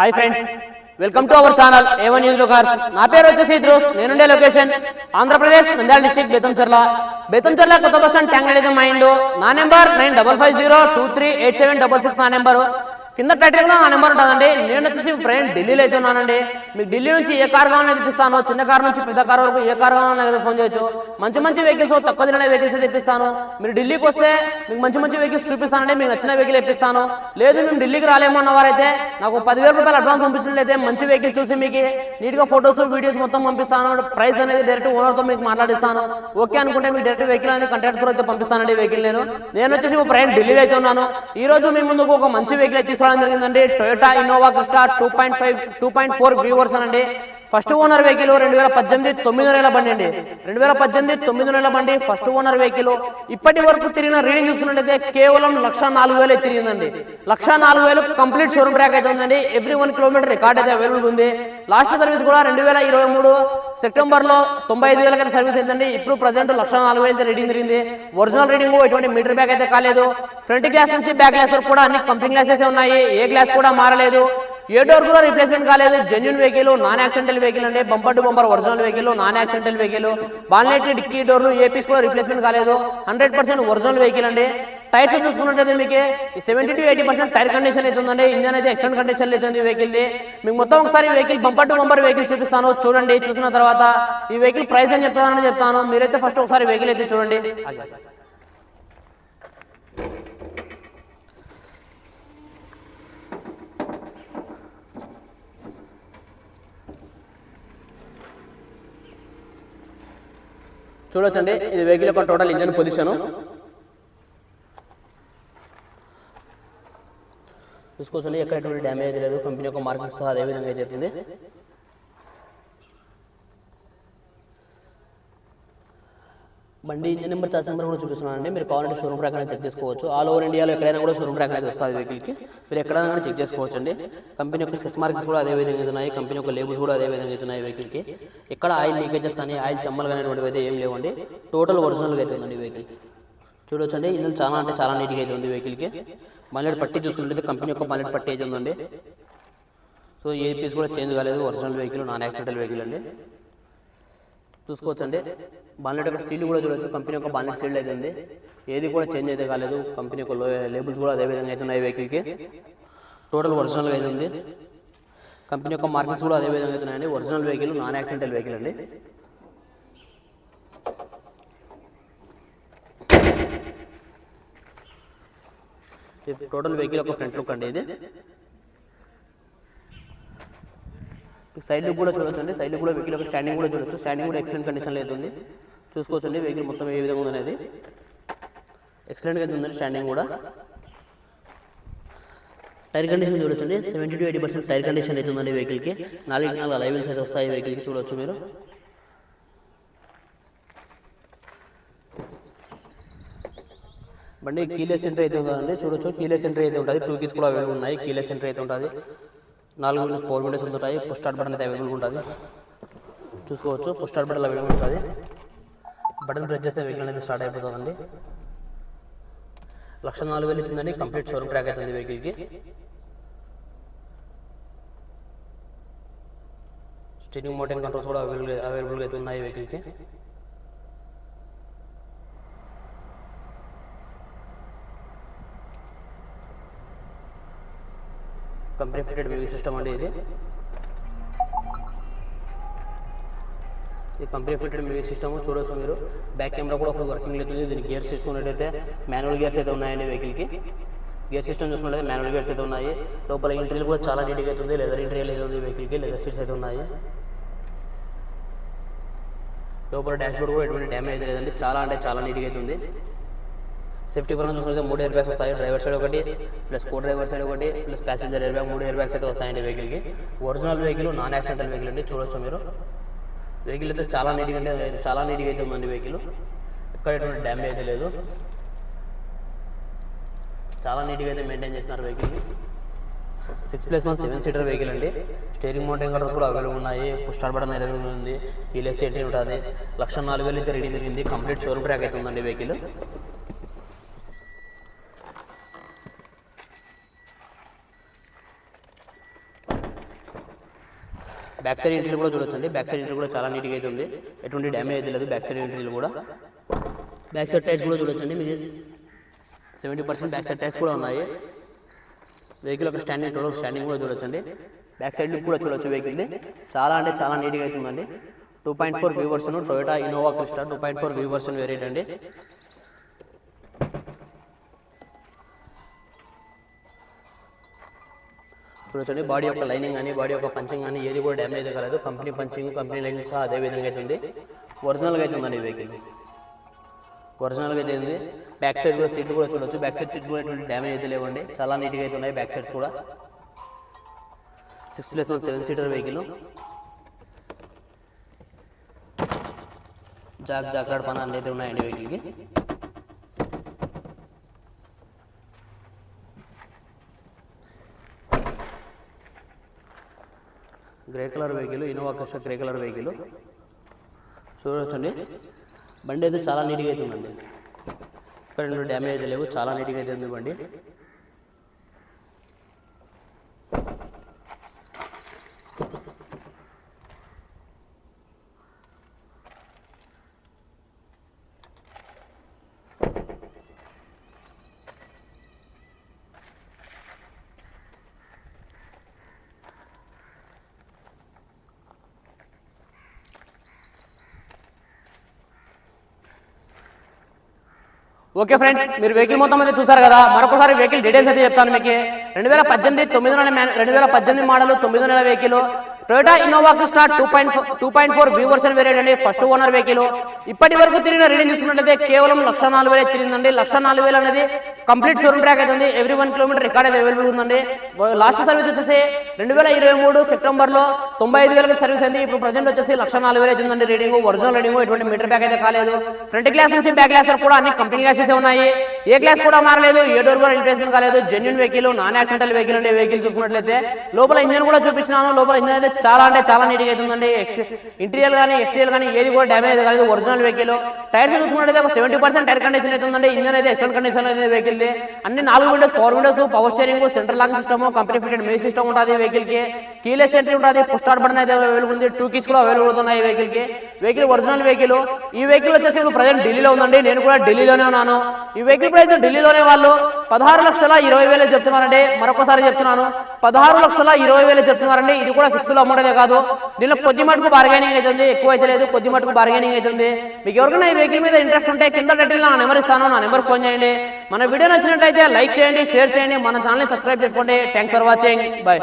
Hi friends welcome to our channel A one news cars నా పేరు వచ్చేసి ఇద్రోస్ నేనుండే లొకేషన్ ఆంధ్రప్రదేశ్ నంద్యాల డిస్ట్రిక్ట్ బేతంచెర్ల బేతంచెర్ల కొత్త బస్ స్టాండ్ ట్యాంక్ అనేది మా ఇండు. నా number nine double five zero two three eight seven double six నా నెంబర్ కింద టైటిల్ కూడా నా నెంబర్ ఉంటుందండి. నేను వచ్చేసి ఫ్రెండ్ ఢిల్లీలో అయితే ఉన్నానండి. మీకు ఢిల్లీ నుంచి ఏ కార్ కావాలని తెప్పిస్తాను. చిన్న కార్ నుంచి పెద్ద కార్ వరకు ఏ కార్ కావాలన్నా కదా ఫోన్ చేయొచ్చు. మంచి మంచి వెహికల్స్ తక్కువ తినే వెహికల్స్ తెప్పిస్తాను. మీరు ఢిల్లీకి వస్తే మీకు మంచి మంచి వెహికల్స్ చూపిస్తానండి. మీకు నచ్చిన వెహికల్ ఇప్పిస్తాను లేదు మేము ఢిల్లీకి రాలేమన్న వారైతే నాకు పదివేల రూపాయలు అడ్వాన్స్ పంపించినట్లయితే మంచి వెహికల్ చూసి మీకు నీట్గా ఫొటోస్ వీడియోస్ మొత్తం పంపిస్తాను. ప్రైస్ అనేది డైరెక్ట్ ఓనర్తో మీకు మాట్లాడిస్తాను. ఓకే అనుకుంటే మీకు డైరెక్ట్ వెహికల్ అనేది కంటాక్ట్ త్రూ అయితే పంపిస్తానండి వెహికల్ నేను. నేను వచ్చేసి ఫ్రెండ్ ఢిల్లీలో అయితే ఉన్నాను. ఈ రోజు మీ ముందుకు ఒక మంచి వెహికల్ అయితే తీసుకురావడం జరిగిందండి Toyota Innova Crysta two point five two point four viewers అండి ఫస్ట్ ఓనర్ వెహికల్ రెండు వేల పద్దెనిమిది తొమ్మిది నెలల బండి అండి రెండు వేల పద్దెనిమిది తొమ్మిది నెలల బండి ఫస్ట్ ఓనర్ వెహికల్. ఇప్పటి వరకు తిరిగిన రీడింగ్ చూసుకున్నట్లయితే కేవలం లక్ష నాలుగు వేలు తిరిగిందండి. లక్ష నాలుగు వేలు కంప్లీట్ షోరూమ్ ట్రాక్ అయితే ఉందండి. ఎవ్రీ వన్ కిలోమీటర్ రికార్డ్ అయితే అవైలబుల్ ఉంది. లాస్ట్ సర్వీస్ కూడా రెండు వేల ఇరవై మూడు సెప్టెంబర్లో తొంభై ఐదు వేలకైతే సర్వీస్ అయిందండి. ఇప్పుడు ప్రజెంట్ లక్ష నాలుగు వేలు రీడింగ్ తిరిగింది. ఒరిజినల్ రీడింగ్ ఎటువంటి మీటర్ బ్యాక్ అయితే కాలేదు. ఫ్రంట్ గ్లాస్ నుంచి బ్యాక్ గ్లాస్ వరకు కూడా అన్ని కంపెనీ గ్లాసెస్ ఉన్నాయి. ఏ గ్లాస్ కూడా మారలేదు. ఏ డోర్ కూడా రీప్లేస్మెంట్ కాలేదు. Genuine vehicle non accidental vehicle అంటే bumper to bumper original vehicle non accidental vehicle bonnet dicky డోర్లు ఏపీస్ కూడా రీప్లేస్మెంట్ కాలేదు. హండ్రెడ్ పర్సెంట్ ఒరిజినల్ వెహికల్ అండి. టైర్స్ చూసుకున్నట్లయితే మీకు seventy to eighty percent tyre condition అయితే ఇంజన్ అయితే ఎక్సలెంట్ కండిషన్ అవుతుంది వెహికల్ మీకు మొత్తం ఒకసారి vehicle bumper to bumper vehicle చూపిస్తాను. చూడండి చూసిన తర్వాత ఈ వెహికల్ ప్రైస్ అని చెప్తానని చెప్తాను. మీరైతే ఫస్ట్ ఒకసారి వెహికల్ అయితే చూడండి. చూడొచ్చండి. ఇది వెహికల్ యొక్క టోటల్ ఇంజన్ పొజిషన్. చూసుకోవచ్చండి. ఎక్కడ ఎటువంటి డ్యామేజ్ లేదు. కంపెనీ యొక్క మార్కెట్ సహా అదే విధంగా అయితే బండి ఇంజన్ నెంబర్ చార్జ్ నెంబర్ కూడా చూపిస్తున్నానండి. మీరు కావాలంటే షోరూమ్ ప్రకారం చెక్ చేసుకోవచ్చు. ఆల్ ఓవర్ ఇండియాలో ఎక్కడైనా కూడా షోరూమ్ ప్రకారం వస్తుంది వెహికల్కి మీరు ఎక్కడైనా కూడా చెక్ చేసుకోవచ్చు అండి కంపెనీ యొక్క స్కెచ్ మార్క్స్ కూడా అదే విధంగా అవుతున్నాయి కంపెనీ యొక్క లేబుల్స్ కూడా అదే విధంగా అవుతున్నాయి వెహికల్కి ఎక్కడ ఆయిల్ లీకేజెస్ కానీ ఆయిల్ చెమ్మలు కానీ అటువంటివి అయితే ఏం లేవండి. టోటల్ ఒరిజినల్గా అయితే ఉందండి వెహికల్ చూడొచ్చండి. ఇందులో చాలా అంటే చాలా నీట్గా అయితే ఉంది వెహికల్కి మల్లెట్ పట్టి చూసుకుంటే కంపెనీ యొక్క మల్లెట్ పట్టి అయితే ఉందండి. సో ఏ పీస్ కూడా చేంజ్ కాలేదు. Original vehicle non accidental vehicle అండి. చూసుకోవచ్చండి. బాలెట్ యొక్క సీల్ కూడా చూడొచ్చు. కంపెనీ యొక్క బాలెట్ సీల్ అయితే ఉంది. ఏది కూడా చేంజ్ అయితే కాలేదు. కంపెనీ యొక్క లేబుల్స్ కూడా అదే విధంగా అయితే ఉన్నాయి వెహికల్కి. టోటల్ ఒరిజినల్ అయితే ఉంది. కంపెనీ యొక్క మార్కెట్స్ కూడా అదే విధంగా అవుతున్నాయండి original vehicle non accidental vehicle అండి. టోటల్ వెహికల్ యొక్క ఫ్రంట్ లుక్ అండి ఇది. సైడ్ లుక్ కూడా చూడొచ్చు అండి. సైడ్ కూడా వెహికల్ యొక్క స్టాండింగ్ కూడా చూడొచ్చు. స్టాండింగ్ కూడా ఎక్సలెంట్ కండిషన్లో అయితే ఉంది. చూసుకోవచ్చండి వెహికల్ మొత్తం ఏ విధంగా ఉందనేది. ఎక్సలెంట్గా అయితే ఉందండి స్టాండింగ్ కూడా. టైర్ కండిషన్ చూడొచ్చండి seventy to eighty percent tyre condition అయితే ఉందండి వెహికల్కి నాలుగు నాలుగు లైవెల్స్ అయితే వస్తాయి వెహికల్కి చూడొచ్చు మీరు. బండి కీలెస్ సెంటర్ అయితే ఉందండి. చూడొచ్చు. కీలెస్ సెంటర్ అయితే ఉంటుంది. టూ కీస్ కూడా అవైలబుల్ ఉన్నాయి. కీలెస్ సెంటర్ అయితే ఉంటుంది. నాలుగు నుంచి ఫోర్ విండోస్ ఉంటాయి పుష్ స్టార్ట్ బటన్ అయితే అవైలబుల్ ఉంటుంది. చూసుకోవచ్చు. పుష్ స్టార్ట్ బటన్ అవైలబుల్ ఉంటుంది. బటన్ ప్రెస్ చేస్తే వెహికల్ అనేది స్టార్ట్ అయిపోతుందండి. లక్ష నాలుగు వేలు ఇచ్చిందండి. కంప్లీట్ షోరూమ్ ట్రాక్ అవుతుంది వెహికల్కి స్టీరింగ్ మోటార్ కంట్రోల్స్ కూడా అవైలబుల్ అవైలబుల్గా అయితే ఉన్నాయి వెహికల్కి కంపెనీ ఫిటెడ్ మ్యూజిక్ సిస్టమ్ అండి ఇది. ఈ కంపెనీ ఫిటెడ్ మ్యూజిక్ సిస్టమ్ చూడొచ్చు మీరు. బ్యాక్ కెమెరా కూడా ఫుల్ వర్కింగ్ అవుతుంది దీనికి గేర్స్ చూసుకున్నట్టయితే మాన్యువల్ గేర్స్ అయితే ఉన్నాయండి వెహికల్కి గేర్ సిస్టమ్ చూసుకున్నట్లయితే మాన్యువల్ గేర్స్ అయితే ఉన్నాయి. లోపల ఇంటీరియర్ కూడా చాలా నీట్గా అవుతుంది లెదర్ ఇంటీరియర్ అయితే ఉంది వెహికల్కి లెదర్ సీట్స్ అయితే ఉన్నాయి. లోపల డాష్ బోర్డ్ కూడా ఎటువంటి డ్యామేజ్ లేదండి. చాలా అంటే చాలా నీట్గా అయితే ఉంది. సేఫ్టీ పరంగా చూసుకుంటే మూడు ఎయిర్ బ్యాగ్స్ వస్తాయి. డ్రైవర్ సైడ్ ఒకటి ప్లస్ కో డ్రైవర్ సైడ్ ఒకటి ప్లస్ ప్యాసింజర్ ఎయిర్ బ్యాగ్ మూడు ఎయిర్ బ్యాగ్స్ అయితే వస్తాయండి వెహికల్కి. Original vehicle non accidental vehicle అండి చూడొచ్చు మీరు. వెహికల్ అయితే చాలా నీట్గా అంటే చాలా నీట్గా అయితే ఉందండి వెహికల్. ఎక్కడ ఎటువంటి డ్యామేజ్ అయితే లేదు. చాలా నీట్గా అయితే మెయింటైన్ చేస్తున్నారు వెహికల్ని. Six plus one seven seater vehicle అండి. స్టీరింగ్ మౌంటైన్ కంట్రోల్స్ కూడా అవైలబుల్ ఉన్నాయి. స్టార్ట్ బటన్ అవైలబుల్ ఉంది. కీలెస్ సీటీ ఉంటుంది. లక్ష నాలుగు వేలు అయితే రెడీ జరిగింది. కంప్లీట్ షోరూమ్ ట్రాక్ అయితే ఉందండి వెహికల్. బ్యాక్ సైడ్ ఎంట్రీలు కూడా చూడొచ్చండి. బ్యాక్ సైడ్ ఎంట్రీ కూడా చాలా నీట్గా అయితే ఉంది. ఎటువంటి డ్యామేజ్ అయితే లేదు. బ్యాక్ సైడ్ ఎంట్రీలు కూడా. బ్యాక్ సైడ్ టైర్స్ కూడా చూడొచ్చండి. మీకు seventy percent back side tyres కూడా ఉన్నాయి. వెహికల్ ఒక స్టాండింగ్ టోటల్ స్టాండింగ్ కూడా చూడొచ్చండి. బ్యాక్ సైడ్ కూడా చూడొచ్చు వెహికల్ని చాలా అంటే చాలా నీట్గా అవుతుందండి two point four V Toyota Innova Crysta two point four viewers version అండి. చూడొచ్చండి. బాడీ యొక్క లైనింగ్ కానీ బాడీ యొక్క పంచింగ్ కానీ ఏది కూడా డ్యామేజ్ అయితే కాలేదు. కంపెనీ పంచింగ్ కంపెనీ లైనింగ్ సహా అదే విధంగా అయితే ఉంది. ఒరిజినల్గా అయితే ఉందండి ఈ వెహికల్. ఒరిజినల్గా అయితే ఉంది. బ్యాక్ సైడ్ కూడా సీట్లు కూడా చూడొచ్చు. బ్యాక్ సైడ్ సీట్స్ కూడా ఎటువంటి డ్యామేజ్ అయితే లేవండి. చాలా నీట్గా అయితే ఉన్నాయి బ్యాక్ సైడ్స్ కూడా. Six plus one seven seater vehicle. Jack జాక్లాడ్ పనాలు అయితే ఉన్నాయండి వెహికల్కి. గ్రే కలర్ వెహికల్ ఇన్నోవా కష్ట గ్రే కలర్ వెహికల్ చూడొచ్చండి. బండి అయితే చాలా నీట్గా అయితే ఉందండి. ఇక్కడ నుండి డ్యామేజ్ అయితే లేవు చాలా నీట్గా అయితే ఉంది బండి. ఓకే ఫ్రెండ్స్ మీరు వెహికల్ మొత్తం అయితే చూసారు కదా. మరొకసారి వెహికల్ డీటెయిల్స్ అయితే చెప్తాను మీకు. రెండు వేల పద్దెనిమిది తొమ్మిది నెల రెండు వేల పద్దెనిమిది మోడల్ తొమ్మిది నెల vehicle Toyota Innova Crysta two point two point four V version variant అండి ఫస్ట్ ఓనర్ వెహికల్ ఇప్పటి వరకు తిరిగిన రీడింగ్ చూసుకున్నట్లయితే కేవలం లక్ష నాలుగు వేలు తిరిగిందండి. లక్ష నాలుగు వేలు అనేది కంప్లీట్ షోరూమ్ ట్రాక్ అయితే ఉంది ఎవ్రీ వన్ కిలోమీటర్ రికార్డ్ అయితే అవైలబుల్ ఉందండి. లాస్ట్ సర్వీస్ వచ్చేసి రెండు వేల ఇరవై మూడు సెప్టెంబర్లో తొంభై ఐదు వేలకు సర్వీస్ అయింది. ఇప్పుడు ప్రజెంట్ వచ్చేసి లక్ష నాలుగు వేలు అవుతుందండి రీడింగ్ ఒరిజినల్ రీడింగ్ ఎటువంటి మీటర్ బ్యాక్ అయితే కాలేదు. ఫ్రంట్ గ్లాస్ నుంచి బ్యాక్ గ్లాస్ కూడా అన్ని కంపెనీ గ్లాసెస్ ఉన్నాయి. ఏ గ్లాస్ కూడా మారలేదు. ఏ డోర్ కూడా రిప్లేస్మెంట్ కాలేదు. Genuine vehicle non accidental vehicle అండి. వెహికల్ చూసుకున్నట్లయితే లోపల ఇంజన్ కూడా చూపించినాను. లోపల ఇంజన్ అయితే చాలా అంటే చాలా నీట్గా అవుతుందండి. ఇంటీరియర్ కానీ ఎక్స్టీరియర్ కానీ ఏది కూడా డ్యామేజ్ కాలేదు ఒరిజినల్ వెహికల్ టైర్స్ చూసుకున్నట్లయితే ఒక సెవెంటీ పర్సెంట్ టైర్ కండిషన్ అవుతుందండి. ఇంజన్ అయితే ఎక్స్టల్ కండిషన్ అయితే వెహికల్ అన్ని నాలుగు windows power windows power steering central long system company fitted music system ఉంటుంది వెహికల్కి. కీలెస్ ఎంట్రీ ఉంటుంది. పుష్ స్టార్ట్ బటన్ అయితే అవైలబుల్ ఉంది. టూ కీస్ కూడా అవైలబుల్ ఉన్నాయి వెహికల్కి. వెహికల్ ఒరిజినల్ వెహికల్ ఈ వెహికల్ వచ్చేసి ఇప్పుడు ప్రజెంట్ ఢిల్లీలో ఉందండి. నేను కూడా ఢిల్లీలోనే ఉన్నాను. ఈ వెహికల్ ప్రైస్ ఢిల్లీలోనే వాళ్ళు పదహారు లక్షల ఇరవై వేలు చెప్తున్నారండి. మరొకసారి చెప్తున్నాను. పదహారు లక్షల ఇరవై వేలు చెప్తున్నారండి. ఇది కూడా ఫిక్స్లో అమ్మడమే కాదు. దీనిలో కొద్ది మటుకు బార్గెనింగ్ అవుతుంది. ఎక్కువ అయితే లేదు. కొద్ది మటుకు బార్గెనింగ్ అవుతుంది. మీకు ఎవరికైనా ఈ వెహికల్ మీద ఇంట్రెస్ట్ ఉంటే కింద డీటెయిల్ నా నెంబర్ ఇస్తాను. నా నెంబర్ ఫోన్ చేయండి. మన వీడియో నచ్చినట్లయితే లైక్ చేయండి షేర్ చేయండి. మన ఛానల్ సబ్స్క్రైబ్ చేసుకోండి. Thanks for watching bye